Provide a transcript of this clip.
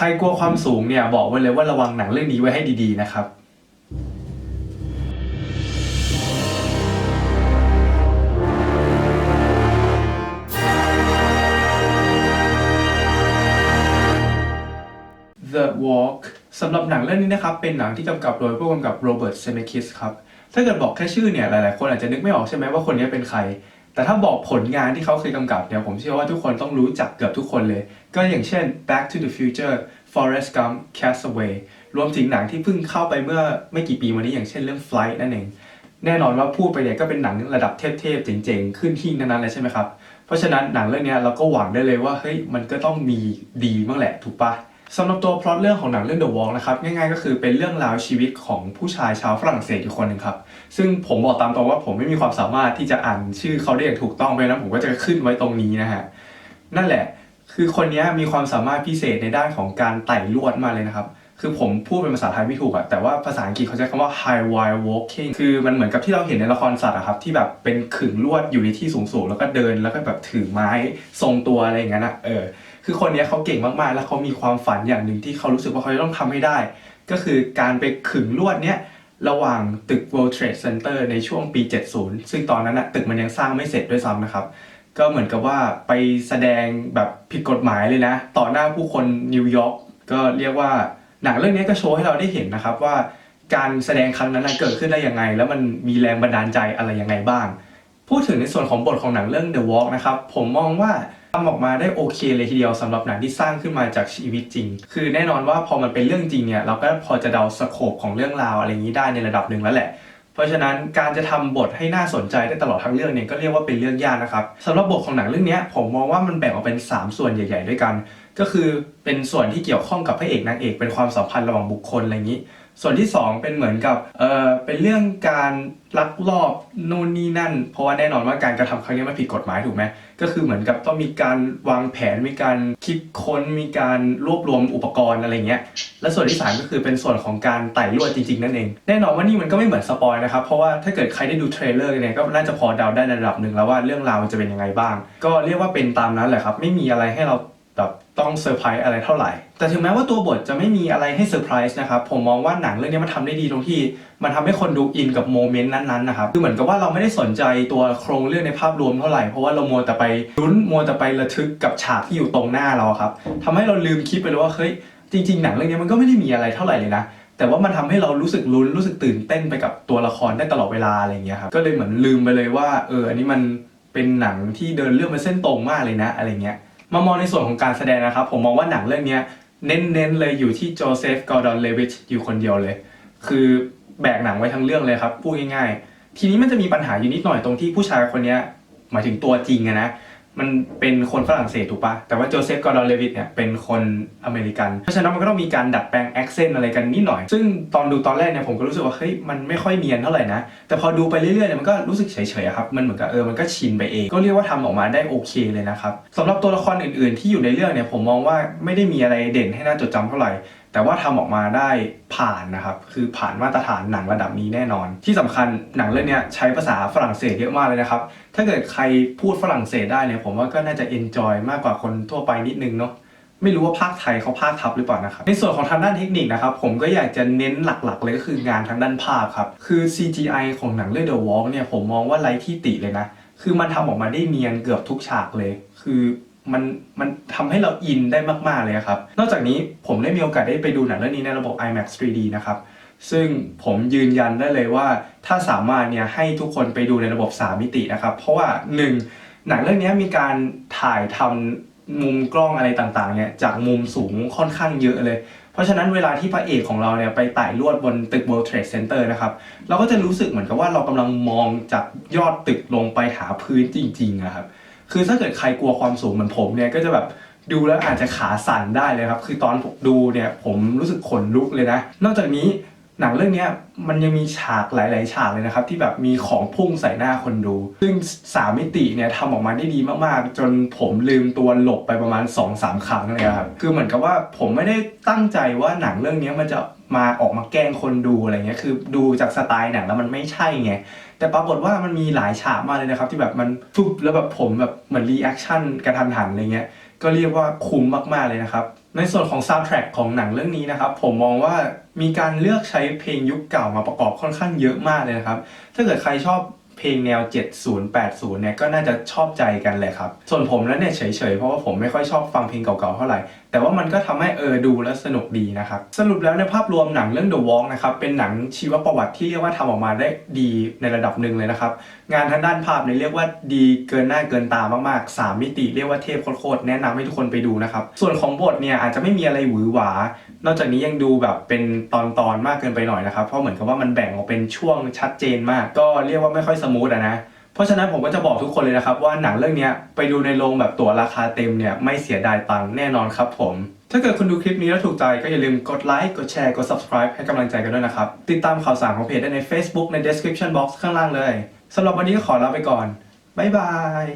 ใครกลัวความสูงเนี่ยบอกไว้เลยว่าระวังหนังเรื่องนี้ไว้ให้ดีๆนะครับ The Walk สำหรับหนังเรื่องนี้นะครับ เป็นหนังที่กำกับโดยผู้กำกับโรเบิร์ตเซเมคิสครับ ถ้าเกิดบอกแค่ชื่อเนี่ย หลายๆ คนอาจจะนึกไม่ออกใช่ไหมว่าคนนี้เป็นใคร แต่ถ้าบอกผลงานที่เขาเคยกำกับเนี่ยผมเชื่อว่าทุกคนต้องรู้จักเกือบทุกคนเลย ก็อย่างเช่น Back to the Future Forrest Gump Castaway รวมถึงหนังที่เพิ่งเข้าไปเมื่อไม่กี่ปีมานี้อย่างเช่นเรื่อง Flight นั่นเอง แน่นอนว่าพูดไปเนี่ยก็เป็นหนังระดับเทพๆเจ๋งๆ ขึ้นทั้งนั้นเลยใช่ไหมครับ เพราะฉะนั้นหนังเรื่องนี้เราก็หวังได้เลยว่าเฮ้ยมันก็ต้องมีดีบ้างแหละถูกปะ สำหรับตัวพล็อตเรื่องของหนังเรื่อง The Walk นะครับง่ายๆก็คือเป็นเรื่องราวชีวิตของผู้ชายชาวฝรั่งเศสอยู่คนหนึ่งครับ ซึ่งผมบอกตามตรงว่าผมไม่มีความสามารถที่จะอ่านชื่อเขาได้อย่างถูกต้องไปนะผมก็จะขึ้นไว้ตรงนี้นะฮะนั่นแหละคือคนนี้มีความสามารถพิเศษในด้านของการไต่ลวดมาเลยนะครับ คือผมพูดเป็นภาษาไทยไม่ถูกอะแต่ว่าภาษาอังกฤษเขาใช้คำว่า high wire walking คือมันเหมือนกับที่เราเห็นในละครสัตว์อะครับที่แบบเป็นขึงลวดอยู่ในที่สูงๆ แล้วก็เดินแล้วก็แบบถือไม้ทรงตัวอะไรอย่างนั้นอะเออคือคนนี้เขาเก่งมากๆ แล้วเขามีความฝันอย่างหนึ่งที่เขารู้สึกว่าเขาจะต้องทำให้ได้ ก็คือการไปขึงลวดเนี้ยระหว่างตึก World Trade Center ในช่วงปี 70 ซึ่งตอนนั้นอะตึกมันยังสร้างไม่เสร็จด้วยซ้ำนะครับ ก็เหมือนกับว่าไปแสดงแบบผิดกฎหมายเลยนะ ต่อหน้าผู้คนนิวยอร์กก็เรียกว่า หนังเรื่องนี้ก็โชว์ให้เราได้เห็นนะครับว่าการแสดงครั้งนั้นเกิดขึ้นได้ยังไง แล้วมันมีแรงบันดาลใจอะไรยังไงบ้าง พูดถึงในส่วนของบทของหนังเรื่อง The Walk นะครับผมมองว่าทำออกมาได้โอเคเลยทีเดียวสำหรับหนังที่สร้างขึ้นมาจากชีวิตจริง คือแน่นอนว่าพอมันเป็นเรื่องจริงเนี่ยเราก็พอจะเดาสโคปของเรื่องราวอะไรอย่างนี้ได้ในระดับหนึ่งแล้วแหละ เพราะฉะนั้นการจะทำบทให้น่าสนใจได้ตลอดทั้งเรื่องเนี่ยก็เรียกว่าเป็นเรื่องยากนะครับสำหรับบทของหนังเรื่องนี้ผมมองว่ามันแบ่งออกเป็น 3 ส่วนใหญ่ ๆ ด้วยกัน ก็คือเป็นส่วนที่เกี่ยวข้องกับพระเอกนางเอกเป็นความสัมพันธ์ระหว่างบุคคลอะไรอย่างนี้ ส่วนที่ 2 เป็นเหมือนกับเออเป็นเรื่องการลักลอบนู่นนี่นั่น เพราะว่าแน่นอนว่าการกระทำครั้งนี้มันผิดกฎหมายถูกไหมก็คือเหมือนกับต้องมีการวางแผนมีการคิดค้นมีการรวบรวมอุปกรณ์อะไรเงี้ยและส่วนที่ 3 ก็คือเป็นส่วนของการไต่ลวดจริงๆนั่นเองแน่นอนว่านี่มันก็ไม่เหมือนสปอยนะครับเพราะว่าถ้าเกิดใครได้ดูเทรลเลอร์เนี่ยก็น่าจะพอเดาได้ในระดับหนึ่งแล้วว่าเรื่องราวมันจะเป็นยังไงบ้าง ก็เรียกว่าเป็นตามนั้นแหละครับไม่มีอะไรให้เรา ต้องเซอร์ไพรส์อะไรเท่าไหร่ แต่ถึงแม้ว่าตัวบทจะไม่มีอะไรให้เซอร์ไพรส์นะครับ ผมมองว่าหนังเรื่องนี้มันทำได้ดีตรงที่ มันทำให้คนดูอินกับโมเมนต์นั้นๆนะครับ คือเหมือนกับว่าเราไม่ได้สนใจตัวโครงเรื่องในภาพรวมเท่าไหร่ เพราะว่าเรามัวแต่ไปลุ้นมัวแต่ไประทึกกับฉากที่อยู่ตรงหน้าเราครับทำให้เราลืมคิดไปเลยว่าเฮ้ยจริง ๆ หนังเรื่องนี้มันก็ไม่ได้มีอะไรเท่าไหร่เลยนะแต่ว่ามันทำให้เรารู้สึกลุ้นรู้สึกตื่นเต้นไปกับตัวละครได้ตลอดเวลาอะไรอย่างเงี้ยครับก็เลยเหมือนลืมไปเลยว่าเอออันนี้มันเป็นหนังที่เดินเรื่องมาเส้นตรงมากเลยนะอะไรเงี้ย มามองในส่วนของการแสดงนะครับ ผมมองว่าหนังเรื่องนี้เน้นๆเลยอยู่ที่โจเซฟกอร์ดอนเลวิชอยู่คนเดียวเลย คือแบกหนังไว้ทั้งเรื่องเลยครับพูดง่ายๆ ทีนี้มันจะมีปัญหาอยู่นิดหน่อยตรงที่ผู้ชายคนนี้หมายถึงตัวจริงอะนะ มันเป็นคนฝรั่งเศสถูกปะแต่ว่าโจเซฟกอร์ดอนเลวิตเนี่ยเป็นคนอเมริกัน เพราะฉะนั้นมันก็ต้องมีการดัดแปลงแอคเซนต์อะไรกันนิดหน่อย ซึ่งตอนดูตอนแรกเนี่ยผมก็รู้สึกว่าเฮ้ยมันไม่ค่อยเนียนเท่าไหร่นะ แต่พอดูไปเรื่อยๆเนี่ยมันก็รู้สึกเฉยๆครับ มันเหมือนกับเออมันก็ชินไปเอง ก็เรียกว่าทำออกมาได้โอเคเลยนะครับสำหรับตัวละครอื่นๆ ที่อยู่ในเรื่องเนี่ยผมมองว่าไม่ได้มีอะไรเด่นให้น่าจดจำเท่าไหร่แต่ว่าทำออกมาได้ผ่านนะครับ คือผ่านมาตรฐานหนังระดับนี้แน่นอน ที่สำคัญหนังเรื่องนี้ใช้ภาษาฝรั่งเศสเยอะมากเลยนะครับ ถ้าเกิดใครพูดฝรั่งเศสได้เนี่ยผมว่าก็น่าจะเอนจอยมากกว่าคนทั่วไปนิดนึงเนาะไม่รู้ว่าภาคไทยเขาภาคทับหรือเปล่านะครับ ในส่วนของทางด้านเทคนิคนะครับ ผมก็อยากจะเน้นหลักๆ เลยก็คืองานทางด้านภาพครับ คือ CGI ของหนังเรื่อง The Walk เนี่ยผมมองว่าไร้ที่ติเลยนะ คือมันทำออกมาได้เนียนเกือบทุกฉากเลย คือ มันมันทำให้เราอินได้มากๆเลยครับ นอกจากนี้ผมได้มีโอกาสได้ไปดูหนังเรื่องนี้ในระบบ IMAX 3D นะครับซึ่งผมยืนยันได้เลยว่าถ้าสามารถเนี่ยให้ทุกคนไปดูในระบบ 3 มิตินะครับ เพราะว่า 1. หนังเรื่องนี้มีการถ่ายทำมุมกล้องอะไรต่างๆเนี่ยจากมุมสูงค่อนข้างเยอะเลย เพราะฉะนั้นเวลาที่พระเอกของเราเนี่ยไปไต่ลวดบนตึก World Trade Center นะครับ เราก็จะรู้สึกเหมือนกับว่าเรากำลังมองจากยอดตึกลงไปหาพื้นจริงๆนะครับ คือถ้าเกิดใครกลัวความสูงเหมือนผมเนี่ยก็จะแบบดูแล้วอาจจะขาสั่นได้เลยครับ คือตอนผมดูเนี่ยผมรู้สึกขนลุกเลยนะ นอกจากนี้หนังเรื่องนี้มันยังมีฉากหลาย ๆ ฉากเลยนะครับ ที่แบบมีของพุ่งใส่หน้าคนดู ซึ่งสามมิติเนี่ยทำออกมาได้ดีมาก ๆ จนผมลืมตัวหลบไปประมาณ 2-3 ครั้งเลยครับ คือเหมือนกับว่าผมไม่ได้ตั้งใจว่าหนังเรื่องนี้มันจะ มาออกมาแกล้งคนดูอะไรเงี้ยคือดูจากสไตล์หนังแล้วมันไม่ใช่ไงแต่ปรากฏว่ามันมีหลายฉากมากเลยนะครับ ที่แบบมันฟุบแล้วแบบผมแบบเหมือนรีแอคชั่นกระทันหันอะไรเงี้ยก็เรียกว่าคุ้มมากๆเลยนะครับ ในส่วนของซาวด์แทร็กของหนังเรื่องนี้นะครับ ผมมองว่ามีการเลือกใช้เพลงยุคเก่ามาประกอบค่อนข้างเยอะมากเลยนะครับ ถ้าเกิดใครชอบ เพลงแนว 70 80 เนี่ยก็น่าจะชอบใจกันแหละครับ ส่วนผมนั้นเนี่ยเฉยๆ เพราะว่าผมไม่ค่อยชอบฟังเพลงเก่าๆ เท่าไหร่ แต่ว่ามันก็ทำให้เออดูแล้วสนุกดีนะครับ สรุปแล้วในภาพรวมหนังเรื่อง The Walk นะครับ เป็นหนังชีวประวัติที่เรียกว่าทำออกมาได้ดีในระดับหนึ่งเลยนะครับ งานทางด้านภาพเนี่ยเรียกว่าดีเกินหน้าเกินตามากๆ 3 มิติเรียกว่าเทพโคตรๆ แนะนำให้ทุกคนไปดูนะครับ ส่วนของบทเนี่ยอาจจะไม่มีอะไรหวือหวา นอกจากนี้ยังดูแบบเป็นตอนๆมากเกินไปหน่อยนะครับ เพราะเหมือนกับว่ามันแบ่งออกเป็นช่วงชัดเจนมาก ก็เรียกว่าไม่ค่อยสมูทอะนะ เพราะฉะนั้นผมก็จะบอกทุกคนเลยนะครับ ว่าหนังเรื่องนี้ไปดูในโรงแบบตั๋วราคาเต็มเนี่ยไม่เสียดายตังค์แน่นอนครับผม ถ้าเกิดคุณดูคลิปนี้แล้วถูกใจก็อย่าลืมกดไลค์ กดแชร์ กด subscribe ให้กำลังใจกันด้วยนะครับ ติดตามข่าวสารของเพจได้ใน Facebook ใน description box ข้างล่างเลยสำหรับวันนี้ก็ขอลาไปก่อนบ๊ายบาย